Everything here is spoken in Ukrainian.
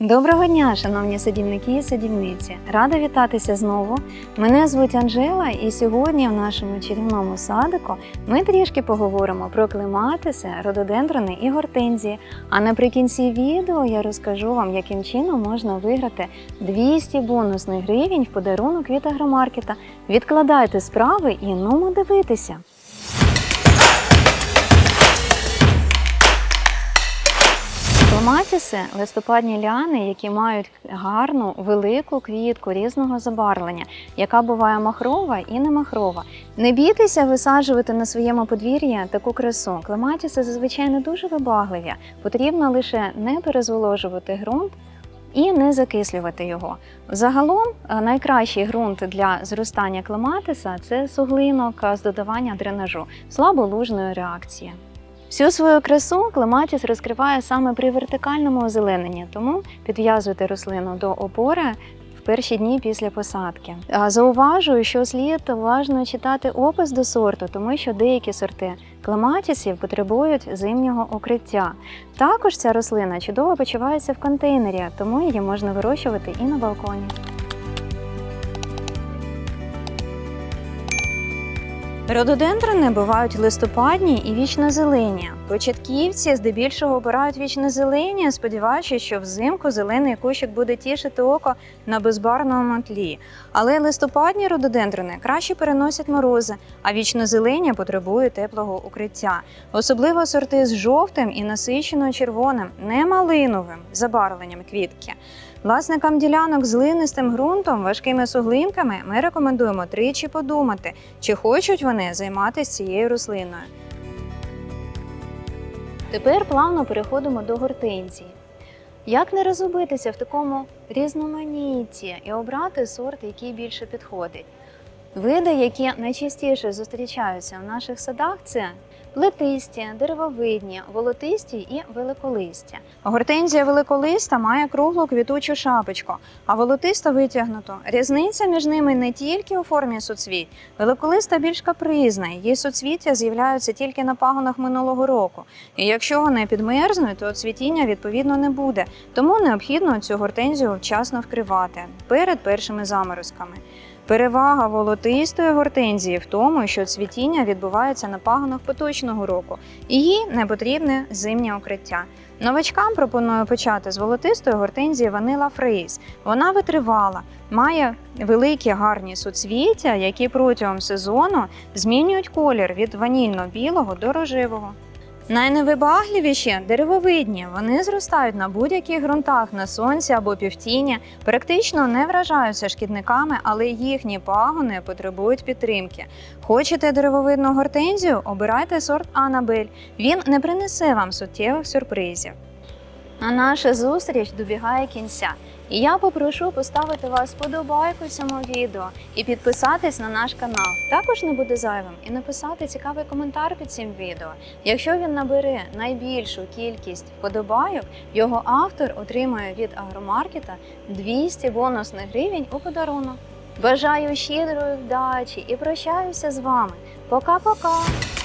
Доброго дня, шановні садівники і садівниці! Рада вітатися знову. Мене звуть Анжела, і сьогодні в нашому чарівному садику ми трішки поговоримо про клематиси, рододендрони і гортензії. А наприкінці відео я розкажу вам, яким чином можна виграти 200 бонусних гривень в подарунок від агромаркета. Відкладайте справи і нумо дивитися. Клематіси – листопадні ліани, які мають гарну велику квітку різного забарвлення, яка буває махрова і не махрова. Не бійтеся висаджувати на своєму подвір'ї таку красу. Клематіси зазвичай не дуже вибагливі. Потрібно лише не перезволожувати ґрунт. І не закислювати його. Загалом е, найкращий ґрунт для зростання клематиса це суглинок з додавання дренажу, слаболужної реакції. Всю свою красу клематіс розкриває саме при вертикальному озелененні, тому підв'язуйте рослину до опори в перші дні після посадки. Зауважую, що слід уважно читати опис до сорту, тому що деякі сорти клематісів потребують зимнього укриття. Також ця рослина чудово почувається в контейнері, тому її можна вирощувати і на балконі. Рододендрони бувають листопадні і вічнозелені. Початківці здебільшого обирають вічнозелені, сподіваючись, що взимку зелений кущик буде тішити око на безбарвному тлі. Але листопадні рододендрони краще переносять морози, а вічнозелені потребують теплого укриття. Особливо сорти з жовтим і насичено червоним, не малиновим забарвленням квітки. Власникам ділянок з глинистим ґрунтом, важкими суглинками ми рекомендуємо тричі подумати, чи хочуть вони займатися цією рослиною. Тепер плавно переходимо до гортензії. Як не розгубитися в такому різноманітті і обрати сорт, який більше підходить? Види, які найчастіше зустрічаються в наших садах, це плетисті, деревовидні, волотисті і великолисті. Гортензія великолиста має круглу квітучу шапочку, а волотиста витягнуту. Різниця між ними не тільки у формі суцвіть. Великолиста більш капризна, її суцвіття з'являються тільки на пагонах минулого року. І якщо вони підмерзнуть, то цвітіння відповідно не буде. Тому необхідно цю гортензію вчасно вкривати перед першими заморозками. Перевага волотистої гортензії в тому, що цвітіння відбувається на пагонах поточного року, і їй не потрібне зимнє укриття. Новачкам пропоную почати з волотистої гортензії Vanilla Freeze. Вона витривала, має великі гарні суцвіття, які протягом сезону змінюють колір від ванільно-білого до рожевого. Найневибагливіші деревовидні. Вони зростають на будь-яких ґрунтах на сонці або півтіні, практично не вражаються шкідниками, але їхні пагони потребують підтримки. Хочете деревовидну гортензію? Обирайте сорт Анабель. Він не принесе вам суттєвих сюрпризів. А наша зустріч добігає кінця. І я попрошу поставити вас вподобайку цьому відео і підписатись на наш канал. Також не буде зайвим і написати цікавий коментар під цим відео. Якщо він набере найбільшу кількість вподобайок, його автор отримає від агромаркета 200 бонусних гривень у подарунок. Бажаю щедрої вдачі і прощаюся з вами. Пока-пока!